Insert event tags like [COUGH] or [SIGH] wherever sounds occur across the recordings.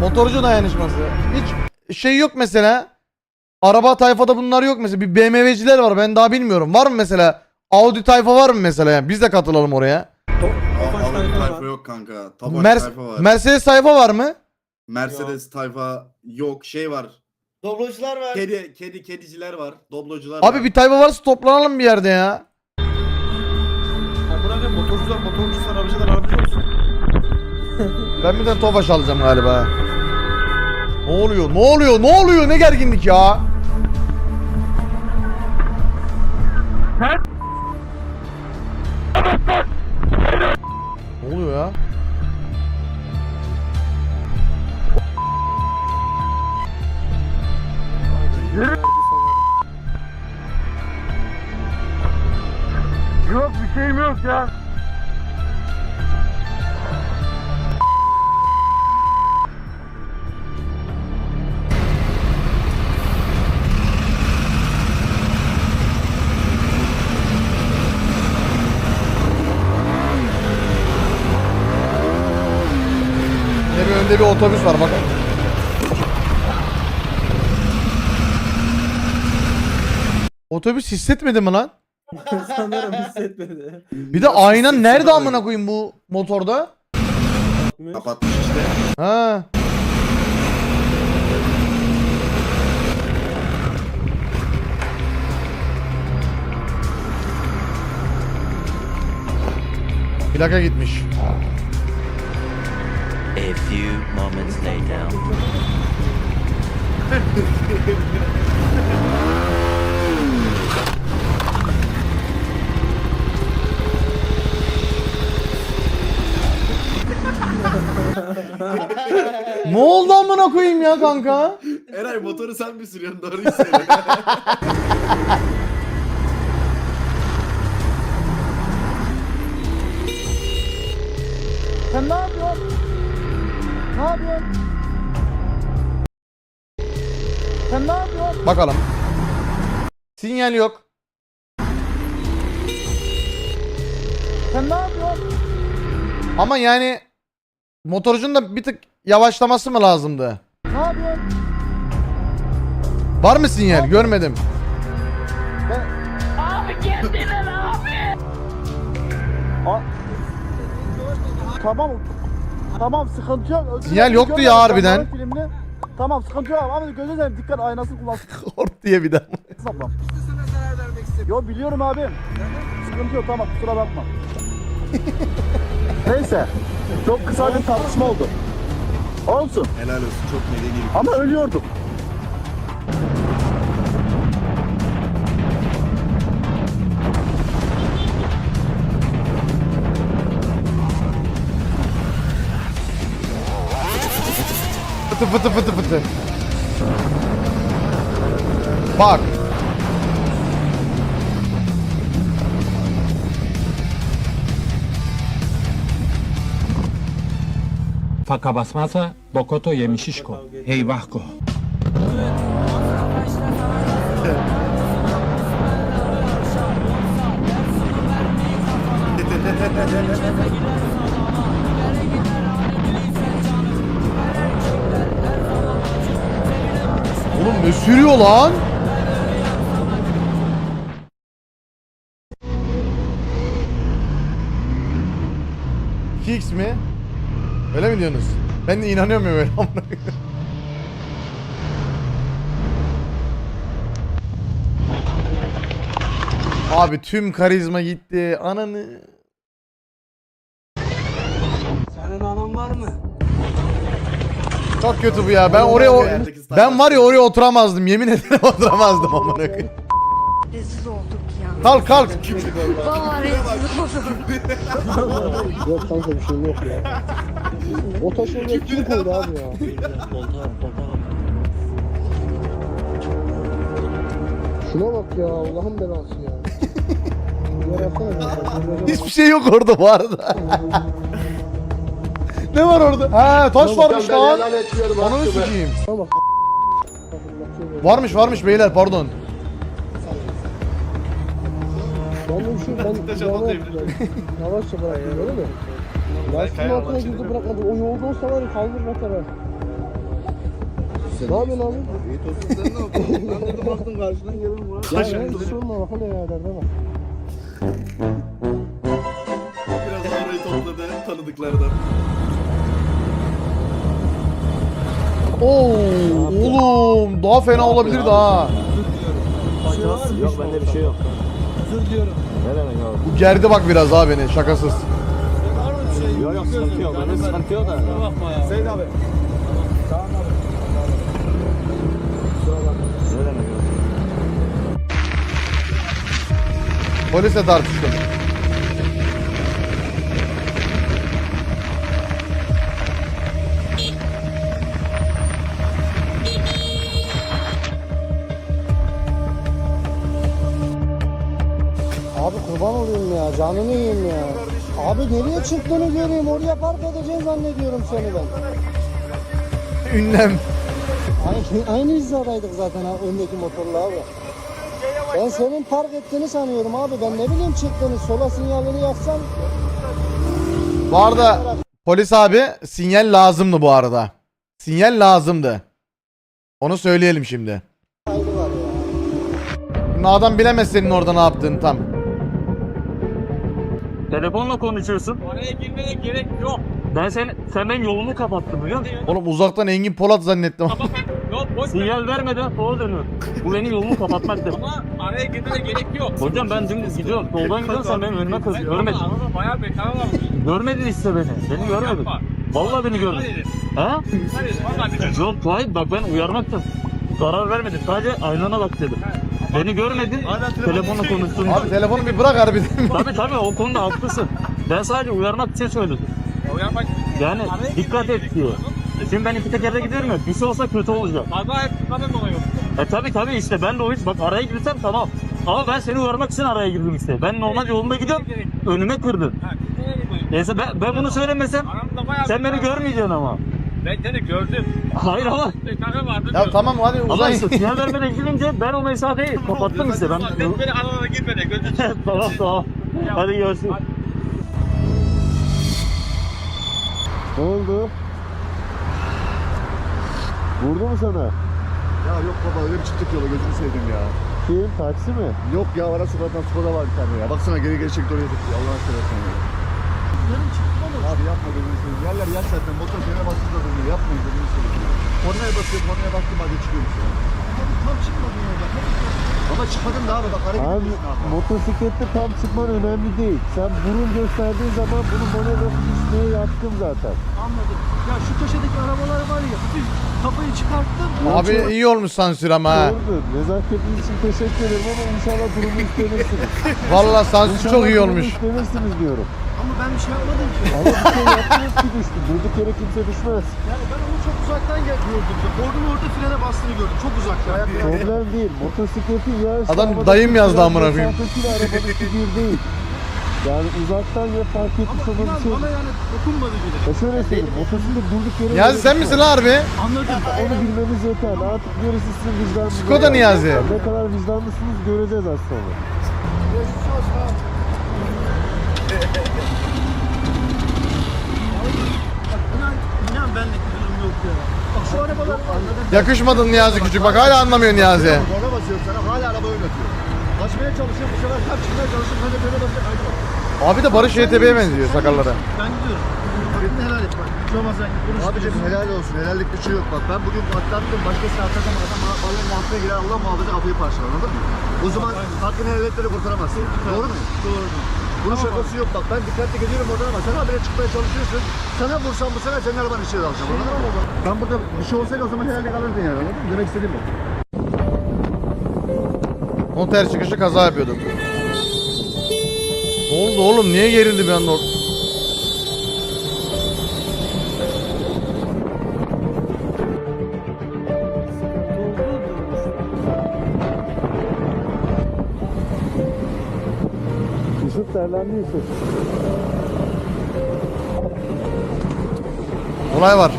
Motorcu dayanışması. Hiç şey yok mesela. Araba tayfada bunlar yok mesela. Bir BMW'ciler var ben daha bilmiyorum. Var mı mesela? Audi tayfa var mı mesela yani? Biz de katılalım oraya. Audi tayfa yok kanka. Tabaş Mer- tayfa var. Mercedes tayfa var mı? Mercedes tayfa yok. Şey var. Doblocular var. Kedi, kedi, kediciler var. Doblocular Abi var. bir tayfa varsa toplanalım bir yerde ya. Amına koyayım motorcular motorcular arabacılar arabacı olsun. [LAUGHS] Ben bir tane Tofaş alacağım galiba. Ne oluyor? Ne oluyor? Ne oluyor? Ne gerginlik ya? Ne bir otobüs var bakın. Otobüs hissetmedi mi lan? [LAUGHS] Sanırım hissetmedi. Bir de ayna nerede amına koyayım bu motorda? Kapatmış işte. Ha. Plaka gitmiş. A few moments later. [LAUGHS] Ne oldu amına koyayım ya kanka? Eray motoru sen mi sürüyorsun? Doğruyu söyle. [LAUGHS] Sen ne yapıyorsun? Ne yapıyorsun? Sen ne yapıyorsun? Bakalım. Sinyal yok. Sen ne yapıyorsun? Ama yani motorcunun da bir tık yavaşlaması mı lazımdı? Ne yapıyorsun? Var mı sinyal? Görmedim. A- tamam. Tamam sıkıntı yok. Özür Sinyal yoktu ya harbiden. Filmini. Tamam sıkıntı yok ama gözünü seveyim dikkat aynasını kullansın. [LAUGHS] Hort diye bir daha. Saplam. Yo biliyorum abim. Sıkıntı yok tamam kusura bakma. [LAUGHS] Neyse. Çok kısa bir tartışma oldu. Olsun Helal olsun. Çok medeni. ama ölüyorduk. Fıtı fıtı fıtı fıtı. Bak. Faka basmazsa Bokoto yemiş işko. Sürüyor lan? Fix mi? Öyle mi diyorsunuz? Ben de inanıyorum ya böyle. Abi tüm karizma gitti. Ananı. Çok kötü bu ya. Ben oraya o- ben var ya oraya oturamazdım. Yemin ederim [LAUGHS] oturamazdım amına koyayım. Rezil olduk ya. Kalk kalk. Rezil olduk. Yok kanka bir şey yok ya. [LAUGHS] O taşı oraya kim koydu abi ya? Şuna bak ya Allah'ın belası ya. [LAUGHS] Hiçbir şey yok orada bu arada. Ne var orada? Ha taş varmış lan. Onu sikeyim. Bak. Varmış varmış beyler pardon. Ben de şu ben yavaş yavaşça bıraktım öyle mi? Lastiğin altına girdi bırakmadı. O yolda olsa var ya kaldır batar ha. Ne yapıyorsun abi? İyi tostun sen ne yapıyorsun? Ben dedim baktım karşıdan geliyorum buraya. Ya ya sorma bakalım ya derde bak. Biraz orayı topladı tanıdıklardan. Oo, oğlum daha fena olabilirdi ha. Yok bende bir şey yok. Özür diyorum. Ne demek abi? Bu gerdi bak biraz ha beni şakasız. Yok yok sıkıntı yok. Bende sıkıntı yok da. Bakma ya. Seyit abi. Tamam abi. Ne demek abi? Polisle tartıştım. Canını yiyeyim ya. Abi nereye çıktığını göreyim. Oraya park edeceğim zannediyorum seni ben. Ünlem. Aynı, aynı hizadaydık zaten ha, öndeki motorla abi. Ben senin park ettiğini sanıyorum abi. Ben ne bileyim çıktığını. Sola sinyalini yaksan. Bu arada polis abi sinyal lazımdı bu arada. Sinyal lazımdı. Onu söyleyelim şimdi. Şimdi adam bilemez senin orada ne yaptığını tam. Telefonla konuşuyorsun. Oraya girmene gerek yok. Ben sen, sen benim yolumu kapattın biliyor musun? Oğlum uzaktan Engin Polat zannettim. [LAUGHS] Sinyal vermeden sola dönüyor. Bu benim yolumu kapatmaktır. Ama araya girmene gerek yok. Hocam ben dümdüz gidiyorum. Soldan gidiyorum sen benim önüme kız. Görmedin. Arada bayağı bekar varmış. Görmedin işte beni. Beni görmedin. Vallahi beni görmedin. Ha? Yok hayır bak ben uyarmaktım. Karar vermedim. Sadece aynana bak dedim. Beni görmedin. Telefonla konuştun. Abi telefonu bir bırak harbiden. [LAUGHS] Tabii tabii o konuda haklısın. Ben sadece uyarmak için söyledim. Uyarmak Yani dikkat et diyor. Şimdi ben iki tekerde gidiyorum ya bir şey olsa kötü olacak. Kaza hep dolayı E tabii tabii işte ben de o yüzden bak araya girsem tamam. Ama ben seni uyarmak için araya girdim işte. Ben normal yolumda gidiyorum önüme kırdın. Neyse ben, ben bunu söylemesem sen beni görmeyeceksin ama. Ben seni gördüm. Hayır ama. ya tamam hadi Ama uzay. işte sinyal vermeden gidince ben o mesafeyi kapattım işte. Ben... Sen beni arada girmeden gözün [LAUGHS] Tamam tamam. Hadi görüşürüz. Ne oldu? Vurdu mu sana? Ya yok baba öyle bir çıktık yola gözünü sevdim ya. Kim? Taksi mi? Yok ya ara sokaktan Skoda var bir tane ya. Baksana geri geri çekti oraya gitti. Allah'ını seversen ya. Abi yapma gözünü seveyim. Yerler yer zaten. Motor frene bastı da duruyor. Yapmayın gözünü seveyim ya. Kornaya basıyorum. Kornaya bastım hadi çıkıyorum işte. Abi tam çıkmadın orada. Ama çıkmadım da abi bak hareket Abi motosiklette tam çıkman önemli değil. Sen burun gösterdiğin zaman bunun manevrası düşmeye yatkın zaten. Anladım. Ya şu köşedeki arabalar var ya. Hafif kafayı çıkarttım. Abi iyi olmuş sansür ama ha. Doğrudur. Nezaketiniz için teşekkür ederim ama inşallah durumu üstlenirsiniz. Valla sansür İnşallah çok iyi durumu olmuş. üstlenirsiniz diyorum. Ama ben bir şey yapmadım ki. Ama bir şey yaptınız ki düştü. Durduk yere kimse düşmez. Yani ben onu çok uzaktan gel gördüm. Ordunun orada frene bastığını gördüm. Çok uzaktan. Problem değil. Motosikletin yarış Adam dayım yazdı amına koyayım. mesafesiyle arabanınki bir değil. Yani uzaktan ya fark etmiş Ama olan inan bir şey. bana yani dokunmadı bile. Ya şöyle söyleyeyim. Motosiklet durduk yere... Niyazi sen misin lan harbi? Anladım. Onu bilmeniz yeter. Artık gerisi sizin vicdanınıza. Skoda kalmış. Niyazi. Ne kadar vicdanlısınız göreceğiz az sonra. İnan, inan benlik bir durum yok ya. Bak şu arabalar anladım. Yakışmadın Niyazi küçük bak hala anlamıyor Niyazi. Korna basıyorum sana hala araba oynatıyor. Kaçmaya çalışıyorum bu sefer tam çıkmaya çalışıyorum. Hadi böyle basıyor. Haydi bak. Abi de Barış YTB'ye benziyor sakallara. Ben gidiyorum. Hakkını helal et bak. Hiç olmazsa konuş. Abicim helal olsun. Helallik bir şey yok bak. Ben bugün atlattım. Başkasına atlatam adam bana muhabbete girer. Allah muhafaza kapıyı parçalar anladın mı? O zaman hakkını helal etleri kurtaramazsın. Doğru mu? Doğru. Bunun şakası yok bak. Ben dikkatli geliyorum oradan ama sen habire çıkmaya çalışıyorsun. Sana vursam bu sefer senin arabanın içine dalacağım. Anladın mı? Ben burada bir şey olsaydı o zaman helallik alırdın yani anladın mı? Demek istediğim bu. Noter çıkışı kaza yapıyordum. Ne oldu oğlum niye gerildi bir anda or- Yusuf. Olay var.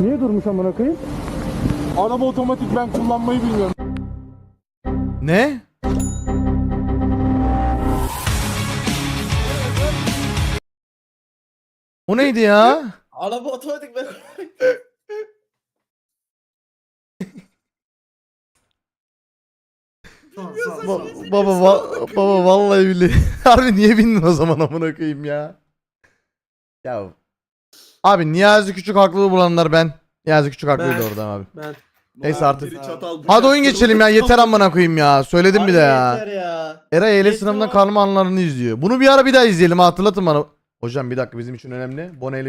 Niye durmuş amına koyayım? Araba otomatik ben kullanmayı bilmiyorum. Ne? O neydi ya? Araba otomatik ben. Ba- baba va- baba vallahi billahi. [LAUGHS] Harbi niye bindin o zaman amına koyayım ya? Ya Abi Niyazi Küçük haklı bulanlar ben. Niyazi Küçük haklıydı Ben. orada abi. Ben. Neyse artık. Biri çatal, Hadi oyun geçelim ya yeter amına koyayım ya. Söyledim bir de ya. Yeter ya. Eray ehliyet Yeter sınavından kalma anlarını izliyor. Bunu bir ara bir daha izleyelim ha, hatırlatın bana. Hocam bir dakika bizim için önemli. Boneyle